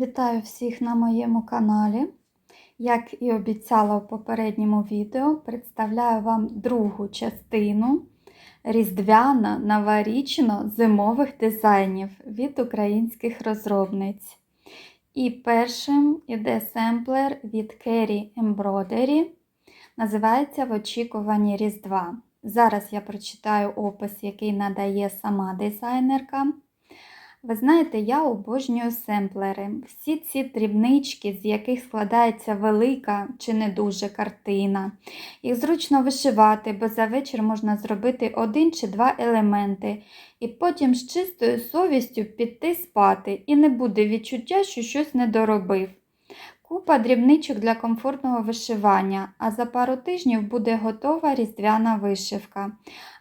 Вітаю всіх на моєму каналі. Як і обіцяла в попередньому відео, представляю вам другу частину різдвяно новорічно зимових дизайнів від українських розробниць. І першим іде семплер від Kerry Embroidery. Називається В очікуванні Різдва. Зараз я прочитаю опис, який надає сама дизайнерка. Ви знаєте, я обожнюю семплери. Всі ці дрібнички, з яких складається велика чи не дуже картина. Їх зручно вишивати, бо за вечір можна зробити один чи два елементи, і потім з чистою совістю піти спати, і не буде відчуття, що щось не доробив. Купа дрібничок для комфортного вишивання, а за пару тижнів буде готова різдвяна вишивка.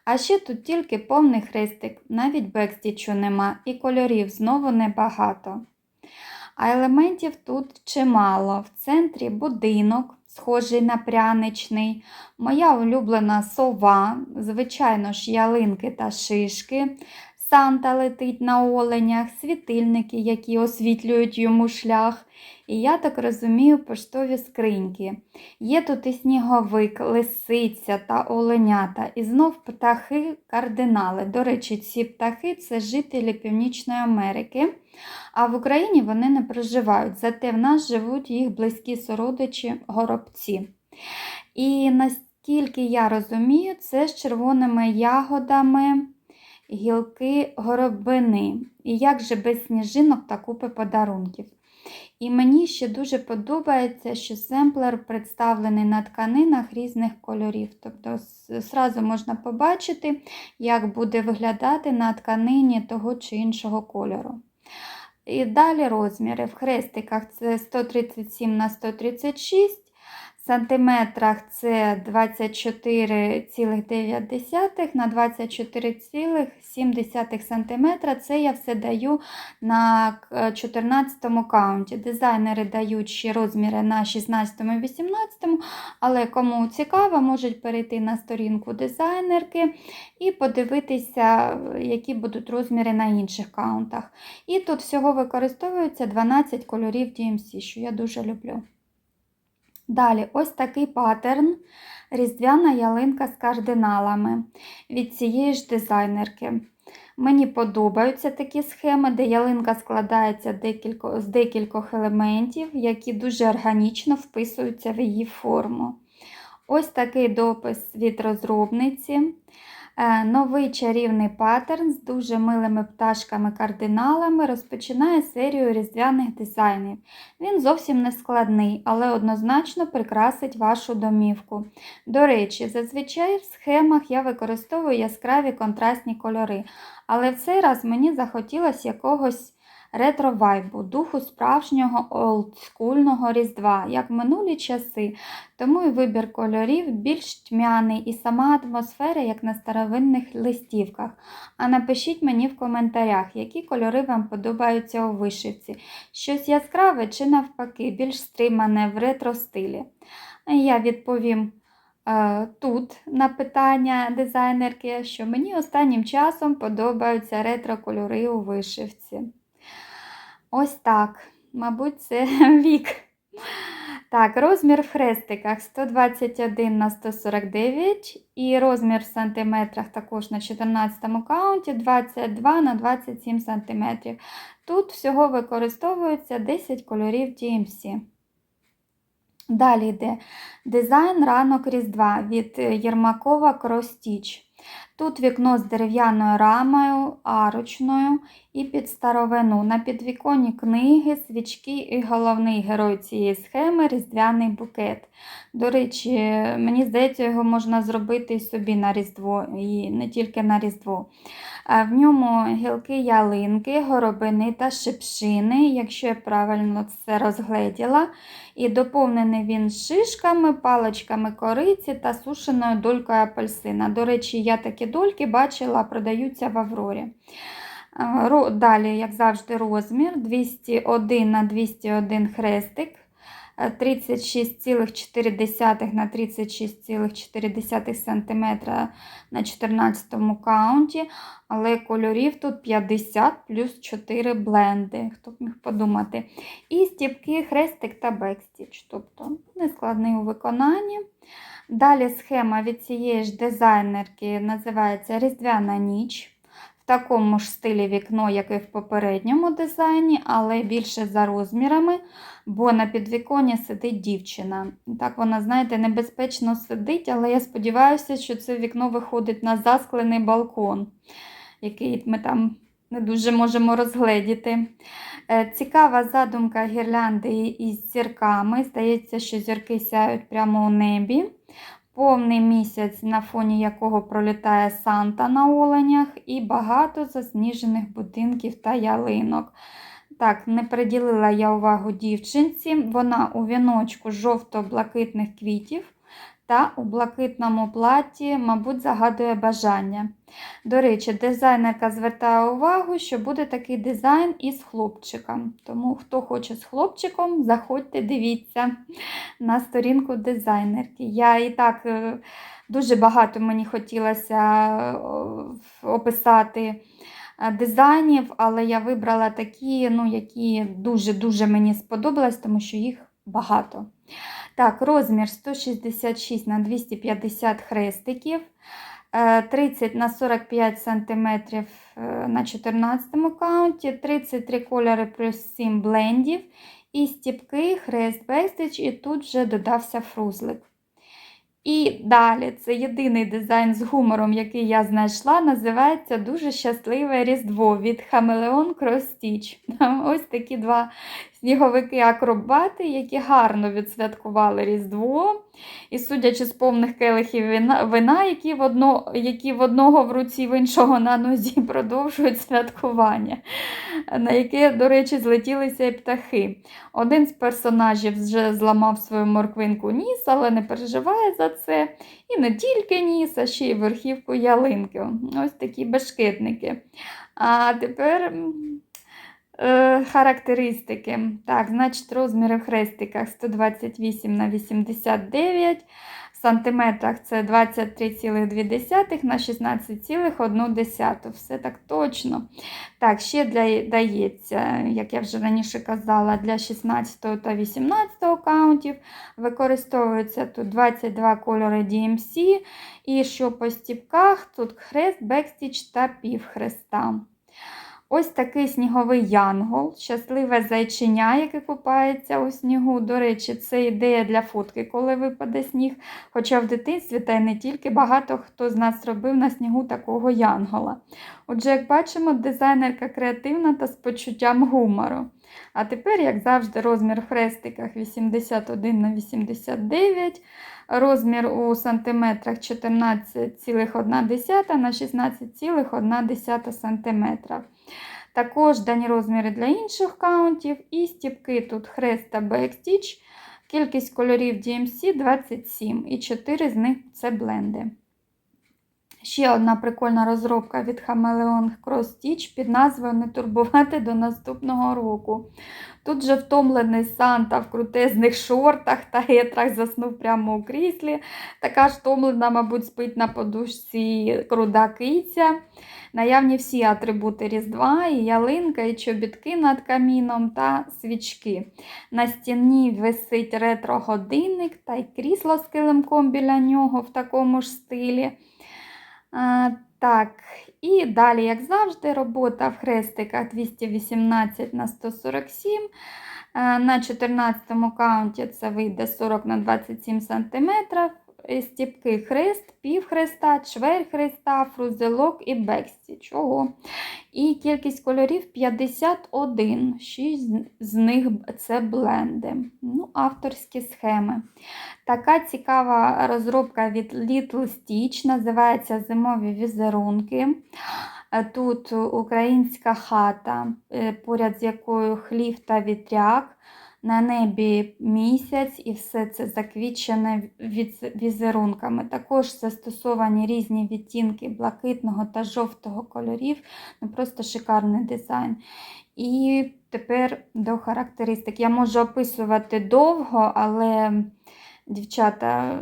А ще тут тільки повний хрестик, навіть бекстічу нема, і кольорів знову небагато. А елементів тут чимало. В центрі будинок, схожий на пряничний, моя улюблена сова, звичайно ж, ялинки та шишки. Санта летить на оленях, світильники, які освітлюють йому шлях. І я так розумію поштові скриньки. Є тут і сніговик, лисиця та оленята, і знов птахи кардинали. До речі, ці птахи це жителі Північної Америки, а в Україні вони не проживають, зате в нас живуть їх близькі сородичі горобці. І наскільки я розумію, це з червоними ягодами гілки горобини. І як же без сніжинок та купи подарунків. І мені ще дуже подобається, що семплер представлений на тканинах різних кольорів. Тобто, зразу можна побачити, як буде виглядати на тканині того чи іншого кольору. І далі розміри. В хрестиках це 137 на 136 сантиметрах це 24,9 на 24,7 см. Це я все даю на 14 каунті. Дизайнери дають ще розміри на 16 і 18, але кому цікаво, можуть перейти на сторінку дизайнерки і подивитися, які будуть розміри на інших каунтах. І тут всього використовується 12 кольорів DMC, що я дуже люблю. Далі, ось такий паттерн різдвяна ялинка з кардиналами від цієї ж дизайнерки. Мені подобаються такі схеми, де ялинка складається з декількох елементів, які дуже органічно вписуються в її форму. Ось такий допис від розробниці. Е, новий чарівний паттерн з дуже милими пташками-кардиналами розпочинає серію різдвяних дизайнів. Він зовсім не складний, але однозначно прикрасить вашу домівку. До речі, зазвичай в схемах я використовую яскраві контрастні кольори, але в цей раз мені захотілося якогось ретро-вайбу, духу справжнього олдскульного різдва, як в минулі часи, тому і вибір кольорів більш тьмяний і сама атмосфера, як на старовинних листівках. А напишіть мені в коментарях, які кольори вам подобаються у вишивці. Щось яскраве чи навпаки, більш стримане в ретро-стилі. Я відповім. Е, тут на питання дизайнерки, що мені останнім часом подобаються ретро-кольори у вишивці. Ось так. Мабуть, це вік. Так, розмір в хрестиках 121 на 149 і розмір в сантиметрах також на 14 каунті 22 на 27 см. Тут всього використовується 10 кольорів DMC. Далі йде дизайн ранок Різдва від Єрмакова Stitch. Тут вікно з дерев'яною рамою, арочною і під старовину. На підвіконні книги, свічки і головний герой цієї схеми різдвяний букет. До речі, мені здається, його можна зробити собі на Різдво, і не тільки на Різдво. В ньому гілки ялинки, горобини та шипшини, якщо я правильно це розгледіла. І доповнений він шишками, паличками кориці та сушеною долькою апельсина. До речі, я такі дольки бачила, продаються в Аврорі. Далі, як завжди, розмір 201 на 201 хрестик. Е, 36,4 на 36,4 см на 14 каунті, але кольорів тут 50 плюс 4 бленди, хто б міг подумати. І стіпки хрестик та бекстіч, тобто нескладний у виконанні. Далі схема від цієї ж дизайнерки називається Різдвяна ніч. В такому ж стилі вікно, як і в попередньому дизайні, але більше за розмірами, бо на підвіконні сидить дівчина. Так вона, знаєте, небезпечно сидить, але я сподіваюся, що це вікно виходить на засклений балкон, який ми там не дуже можемо розгледіти. Е, Цікава задумка гірлянди із зірками. Здається, що зірки сяють прямо у небі. Повний місяць, на фоні якого пролітає Санта на оленях, і багато засніжених будинків та ялинок. Так, не приділила я увагу дівчинці. Вона у віночку жовто-блакитних квітів та у блакитному платі, мабуть, загадує бажання. До речі, дизайнерка звертає увагу, що буде такий дизайн із хлопчиком. Тому, хто хоче з хлопчиком, заходьте, дивіться на сторінку дизайнерки. Я і так е, дуже багато мені хотілося е, описати е, дизайнів, але я вибрала такі, ну, які дуже-дуже мені сподобались, тому що їх багато. Так, розмір 166 на 250 хрестиків. е, 30 на 45 см на 14 каунті, 33 кольори плюс 7 блендів, і стіпки, хрест бекстич, і тут вже додався фрузлик. І далі це єдиний дизайн з гумором, який я знайшла, називається Дуже щасливе Різдво від Хамелеон Stitch. Ось такі два сніговики-акробати, які гарно відсвяткували Різдво. І судячи з повних келихів вина, які, в одно, які в одного в руці, в іншого на нозі продовжують святкування, на яке, до речі, злетілися і птахи. Один з персонажів вже зламав свою морквинку ніс, але не переживає за це. І не тільки ніс, а ще й верхівку ялинки. Ось такі бешкетники. А тепер е, характеристики. Так, значить, розміри в хрестиках 128 на 89 в сантиметрах це 23,2 на 16,1. Все так точно. Так, ще для, дається, як я вже раніше казала, для 16 та 18 каунтів. Використовується тут 22 кольори DMC. І що по стіпках, тут хрест, бекстіч та півхреста. Ось такий сніговий янгол, щасливе зайчиня, яке купається у снігу. До речі, це ідея для фотки, коли випаде сніг. Хоча в дитинстві, та й не тільки багато хто з нас робив на снігу такого янгола. Отже, як бачимо, дизайнерка креативна та з почуттям гумору. А тепер, як завжди, розмір в хрестиках 81 на 89 розмір у сантиметрах 14,1 на 16,1 см. Також дані розміри для інших каунтів і стіпки тут хрест та бекстіч. Кількість кольорів DMC 27 і 4 з них це бленди. Ще одна прикольна розробка від Chameleon Cross Stitch під назвою Не турбувати до наступного року. Тут же втомлений Санта в крутезних шортах та гетрах заснув прямо у кріслі. Така ж втомлена, мабуть, спить на подушці круда киця. Наявні всі атрибути Різдва, і ялинка, і чобітки над каміном та свічки. На стіні висить ретро-годинник та й крісло з килимком біля нього в такому ж стилі. Так, і далі, як завжди, робота в хрестиках 218 на 147. А, на 14 каунті це вийде 40 на 27 см. Стіпки хрест, півхреста, чверть хреста, фрузелок і бекстіч. Ого. І кількість кольорів 51, 6 з них це бленди. Ну, Авторські схеми. Така цікава розробка від Little Stitch, називається Зимові візерунки. Тут українська хата, е, поряд з якою хлів та вітряк. На небі місяць і все це заквічене візерунками. Також застосовані різні відтінки блакитного та жовтого кольорів. Ну Просто шикарний дизайн. І тепер до характеристик. Я можу описувати довго, але, дівчата,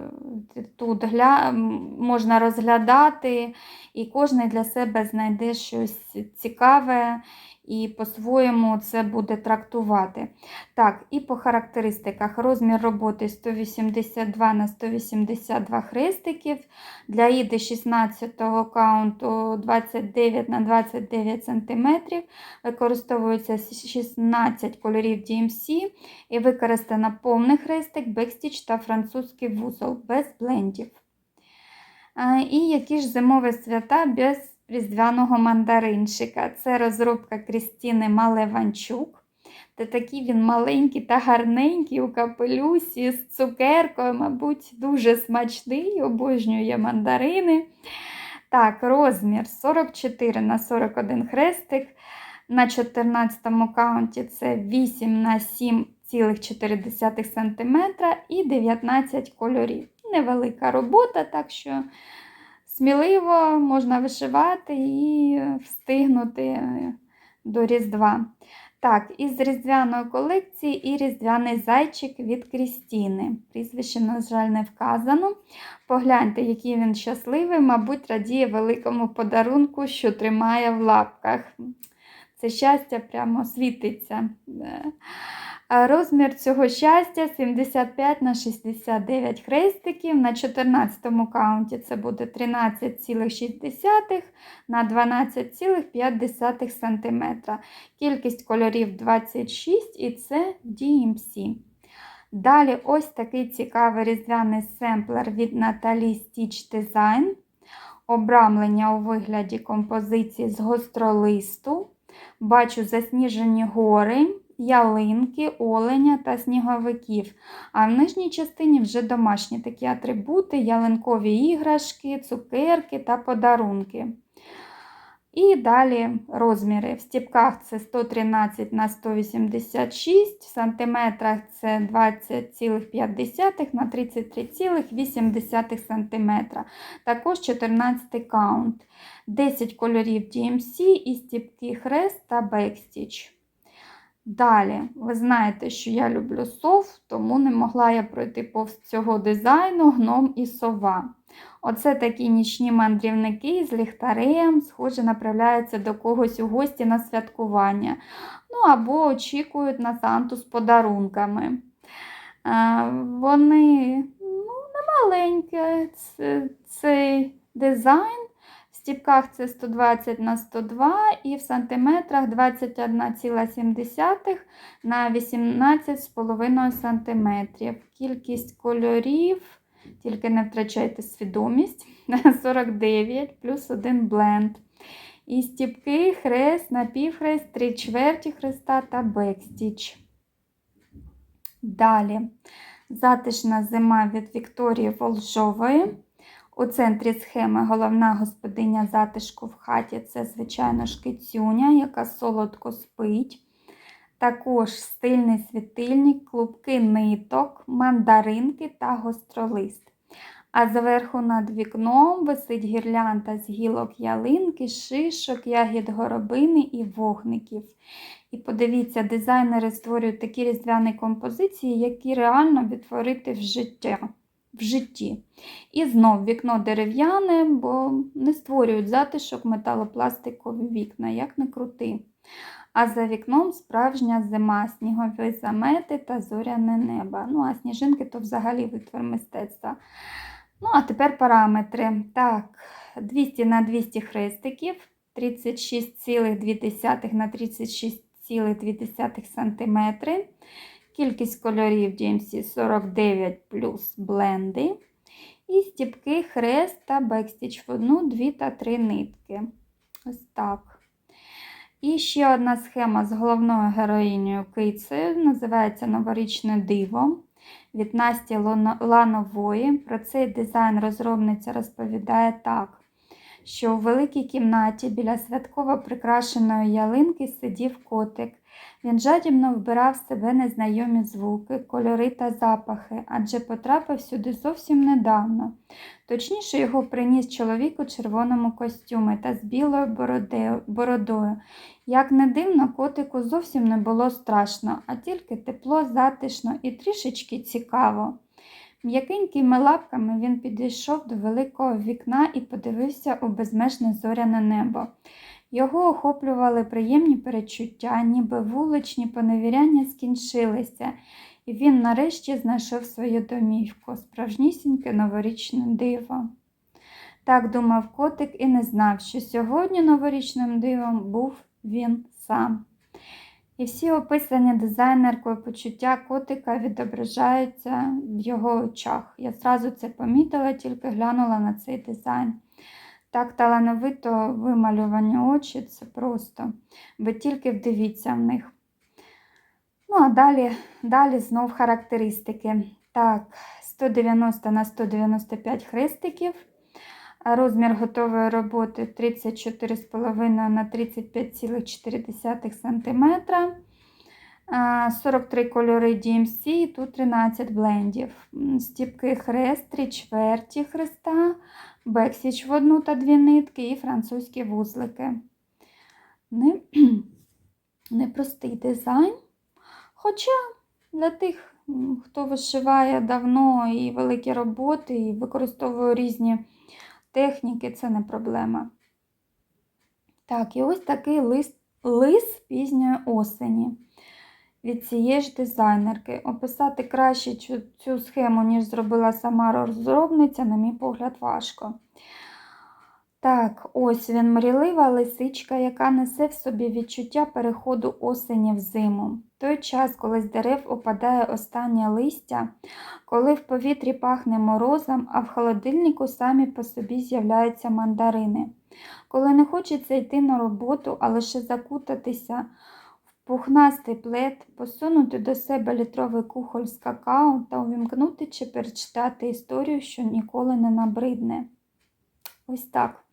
тут гля... можна розглядати, і кожен для себе знайде щось цікаве і по-своєму це буде трактувати. Так, і по характеристиках. Розмір роботи 182 на 182 хрестиків. Для іди 16 каунту 29 на 29 см. Використовується 16 кольорів DMC і використано повний хрестик, бекстіч та французький вузол без блендів. І які ж зимові свята без різдвяного мандаринчика. Це розробка Крістіни Малеванчук. Та такий він маленький та гарненький у капелюсі з цукеркою, мабуть, дуже смачний, обожнює мандарини. Так, розмір 44 на 41 хрестик. На 14 каунті це 8 на 7,4 см і 19 кольорів. Невелика робота, так що сміливо можна вишивати і встигнути до Різдва. Так, із різдвяної колекції і різдвяний зайчик від Крістіни. Прізвище, на жаль, не вказано. Погляньте, який він щасливий, мабуть, радіє великому подарунку, що тримає в лапках. Це щастя прямо світиться. Розмір цього щастя 75 на 69 хрестиків. На 14 каунті це буде 13,6 на 12,5 см. Кількість кольорів 26 і це DMC. Далі ось такий цікавий різдвяний семплер від Наталі Stitch Design. Обрамлення у вигляді композиції з гостролисту. Бачу засніжені гори ялинки, оленя та сніговиків. А в нижній частині вже домашні такі атрибути, ялинкові іграшки, цукерки та подарунки. І далі розміри. В стіпках це 113 на 186, в сантиметрах це 20,5 на 33,8 см. Також 14 каунт. 10 кольорів DMC і стіпки хрест та бекстіч. Далі, ви знаєте, що я люблю сов, тому не могла я пройти повз цього дизайну гном і сова. Оце такі нічні мандрівники з ліхтарем, схоже, направляються до когось у гості на святкування. Ну або очікують на Санту з подарунками. А, вони ну, не маленькі, це, цей дизайн. Стіпках це 120 на 102 і в сантиметрах 21,7 на 18,5 см. Кількість кольорів, тільки не втрачайте свідомість, 49 плюс 1 бленд. І стіпки, хрест, напівхрест, три чверті хреста та бекстіч. Далі затишна зима від Вікторії Волжової. У центрі схеми головна господиня затишку в хаті це, звичайно, шкицюня, яка солодко спить. Також стильний світильник, клубки ниток, мандаринки та гостролист. А зверху над вікном висить гірлянда з гілок ялинки, шишок, ягід горобини і вогників. І подивіться, дизайнери створюють такі різдвяні композиції, які реально відтворити в життя в житті. І знов вікно дерев'яне, бо не створюють затишок металопластикові вікна, як не крути. А за вікном справжня зима, снігові замети та зоряне небо. Ну, а сніжинки то взагалі витвор мистецтва. Ну, а тепер параметри. Так, 200 на 200 хрестиків, 36,2 на 36,2 см. Кількість кольорів DMC 49 плюс бленди. І стіпки, хрест та бекстіч в одну, дві та три нитки. Ось так. І ще одна схема з головною героїнею кицею. Називається Новорічне диво від Насті Ланової. Про цей дизайн розробниця розповідає так, що у великій кімнаті біля святково прикрашеної ялинки сидів котик. Він жадібно вбирав в себе незнайомі звуки, кольори та запахи, адже потрапив сюди зовсім недавно. Точніше, його приніс чоловік у червоному костюмі та з білою бородою. Як не дивно, котику зовсім не було страшно, а тільки тепло, затишно і трішечки цікаво. М'якенькими лапками він підійшов до великого вікна і подивився у безмежне зоряне небо. Його охоплювали приємні перечуття, ніби вуличні поневіряння скінчилися, і він нарешті знайшов свою домівку, справжнісіньке новорічне диво. Так думав котик і не знав, що сьогодні новорічним дивом був він сам. І всі описані дизайнеркою почуття котика відображаються в його очах. Я зразу це помітила, тільки глянула на цей дизайн. Так талановито вималювані очі, це просто. Ви тільки вдивіться в них. Ну, а далі, далі знов характеристики. Так, 190 на 195 хрестиків. Розмір готової роботи 34,5 на 35,4 см. 43 кольори DMC, і тут 13 блендів. Стіпки хрест, три чверті хреста, бексіч в одну та дві нитки і французькі вузлики. Не, непростий дизайн. Хоча для тих, хто вишиває давно і великі роботи, і використовує різні техніки, це не проблема. Так, і ось такий лист, лис пізньої осені від цієї ж дизайнерки. Описати краще цю, цю схему, ніж зробила сама розробниця, на мій погляд, важко. Так, ось він мрійлива лисичка, яка несе в собі відчуття переходу осені в зиму. Той час, коли з дерев опадає останнє листя, коли в повітрі пахне морозом, а в холодильнику самі по собі з'являються мандарини. Коли не хочеться йти на роботу, а лише закутатися в пухнастий плед, посунути до себе літровий кухоль з какао та увімкнути чи перечитати історію, що ніколи не набридне. Ось так.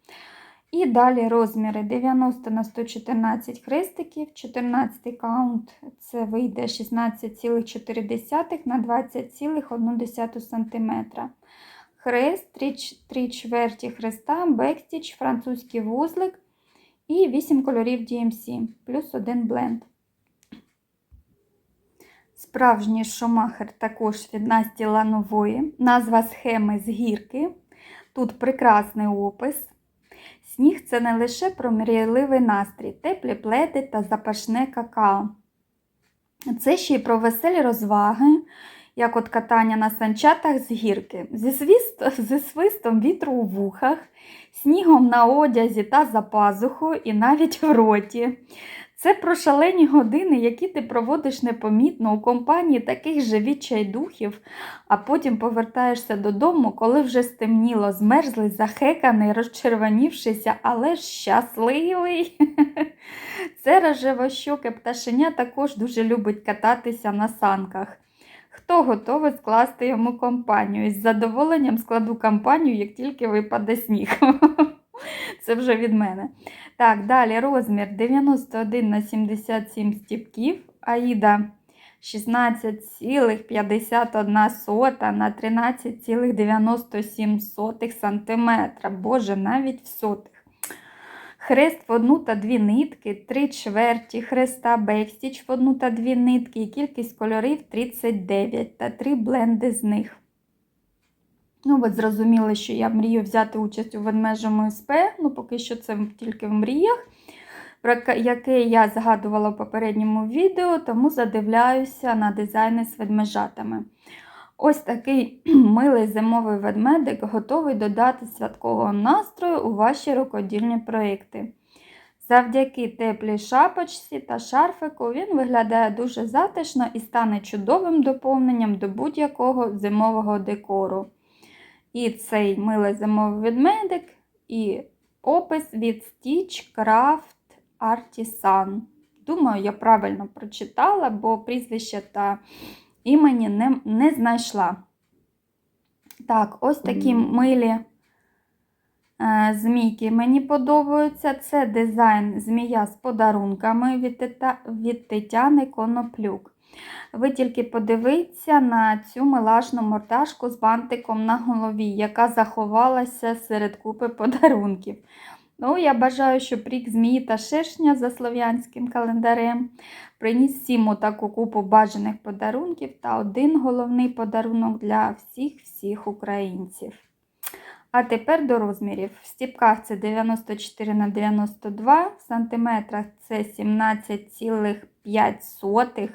І далі розміри 90 на 114 хрестиків, 14 каунт це вийде 16,4 на 20,1 см. Хрест, 3, 3 чверті хреста, бекстіч, французький вузлик і 8 кольорів DMC, плюс один бленд. Справжній шумахер також від Насті Ланової. Назва схеми з гірки. Тут прекрасний опис. Сніг це не лише про мрійливий настрій, теплі плети та запашне какао. Це ще й про веселі розваги, як от катання на санчатах з гірки, зі, свіст, зі свистом вітру у вухах, снігом на одязі та за пазухою і навіть в роті. Це про шалені години, які ти проводиш непомітно у компанії таких же відчайдухів, а потім повертаєшся додому, коли вже стемніло, змерзлий, захеканий, розчервонівшися, але щасливий. Це рожевощоке пташеня також дуже любить кататися на санках. Хто готовий скласти йому компанію? Із задоволенням складу компанію, як тільки випаде сніг. Це вже від мене. Так, далі розмір 91 на 77 стіпків. Аїда 16,51 сота на 13,97 см. Боже, навіть в сотих. Хрест в одну та дві нитки, три чверті хреста, бекстіч в одну та дві нитки і кількість кольорів 39 та три бленди з них. Ну, от зрозуміли, що я мрію взяти участь у ведмежому СП, ну поки що це тільки в мріях, про яке я згадувала в попередньому відео, тому задивляюся на дизайни з ведмежатами. Ось такий милий зимовий ведмедик готовий додати святкового настрою у ваші рукодільні проєкти. Завдяки теплій шапочці та шарфику він виглядає дуже затишно і стане чудовим доповненням до будь-якого зимового декору. І цей милий зимовий ведмедик, і опис від Stitch Craft Artisan. Думаю, я правильно прочитала, бо прізвище та імені не, не знайшла. Так, ось такі милі Е, Змійки мені подобаються. Це дизайн змія з подарунками від Тетяни Коноплюк. Ви тільки подивіться на цю милашну мордашку з бантиком на голові, яка заховалася серед купи подарунків. Ну, я бажаю, щоб рік змії та шершня за слов'янським календарем приніс всім таку купу бажаних подарунків та один головний подарунок для всіх-всіх українців. А тепер до розмірів. В стіпках це 94 на 92, в сантиметрах це 17,5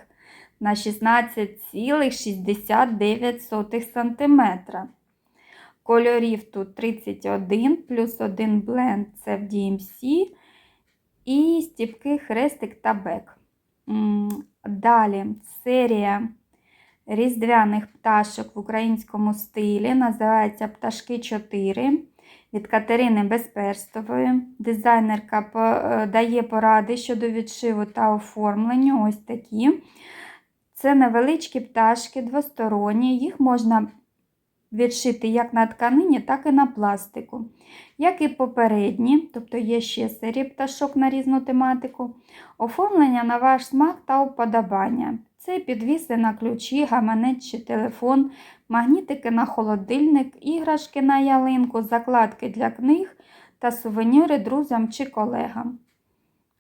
на 16,69 сантиметра. Кольорів тут 31 плюс 1 бленд це в DMC. І стіпки хрестик та бек. Далі серія різдвяних пташок в українському стилі. Називається Пташки 4 від Катерини Безперстової. Дизайнерка е, дає поради щодо відшиву та оформлення. Ось такі. Це невеличкі пташки двосторонні. Їх можна відшити як на тканині, так і на пластику. Як і попередні, тобто є ще серії пташок на різну тематику, оформлення на ваш смак та уподобання. Це підвіси на ключі, гаманець чи телефон, магнітики на холодильник, іграшки на ялинку, закладки для книг та сувеніри друзям чи колегам.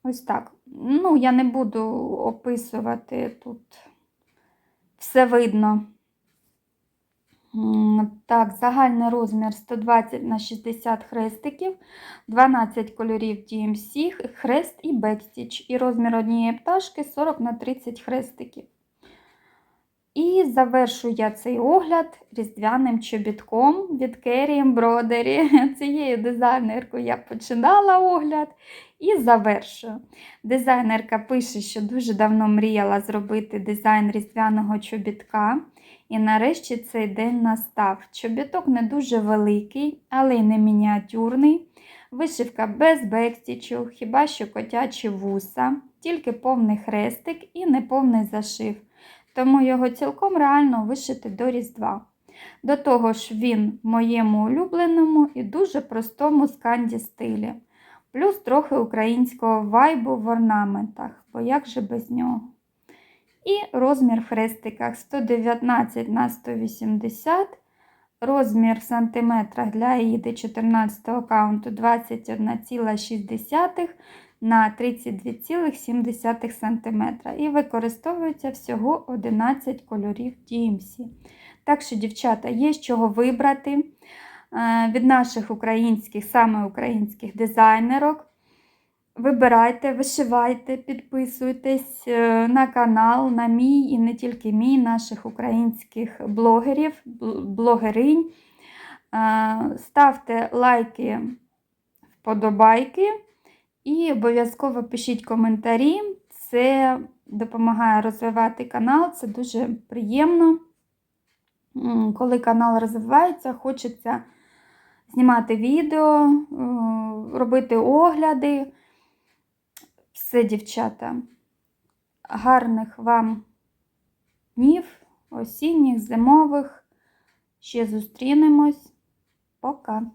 Ось так. Ну, я не буду описувати тут все видно. Так, загальний розмір 120 на 60 хрестиків, 12 кольорів DMC, хрест і бекстіч. І розмір однієї пташки 40 на 30 хрестиків. І завершую я цей огляд різдвяним чобітком від Керрі Embroidery. Цією дизайнеркою я починала огляд і завершую. Дизайнерка пише, що дуже давно мріяла зробити дизайн різдвяного чобітка. І нарешті цей день настав. Чобіток не дуже великий, але й не мініатюрний. Вишивка без бекстічу, хіба що котячі вуса, тільки повний хрестик і неповний зашив. Тому його цілком реально вишити до Різдва. До того ж, він в моєму улюбленому і дуже простому сканді стилі. Плюс трохи українського вайбу в орнаментах, бо як же без нього. І розмір в хрестиках 119 на 180, розмір в сантиметрах для Аїди 14 каунту 21,6 на 32,7 см. І використовується всього 11 кольорів DMC. Так що, дівчата, є з чого вибрати від наших українських, саме українських дизайнерок. Вибирайте, вишивайте, підписуйтесь е, на канал, на мій і не тільки мій, наших українських блогерів, блогеринь. Е, Ставте лайки, вподобайки і обов'язково пишіть коментарі. Це допомагає розвивати канал, це дуже приємно. Коли канал розвивається, хочеться знімати відео, е, робити огляди. Все, дівчата. Гарних вам днів, осінніх, зимових. Ще зустрінемось. Пока!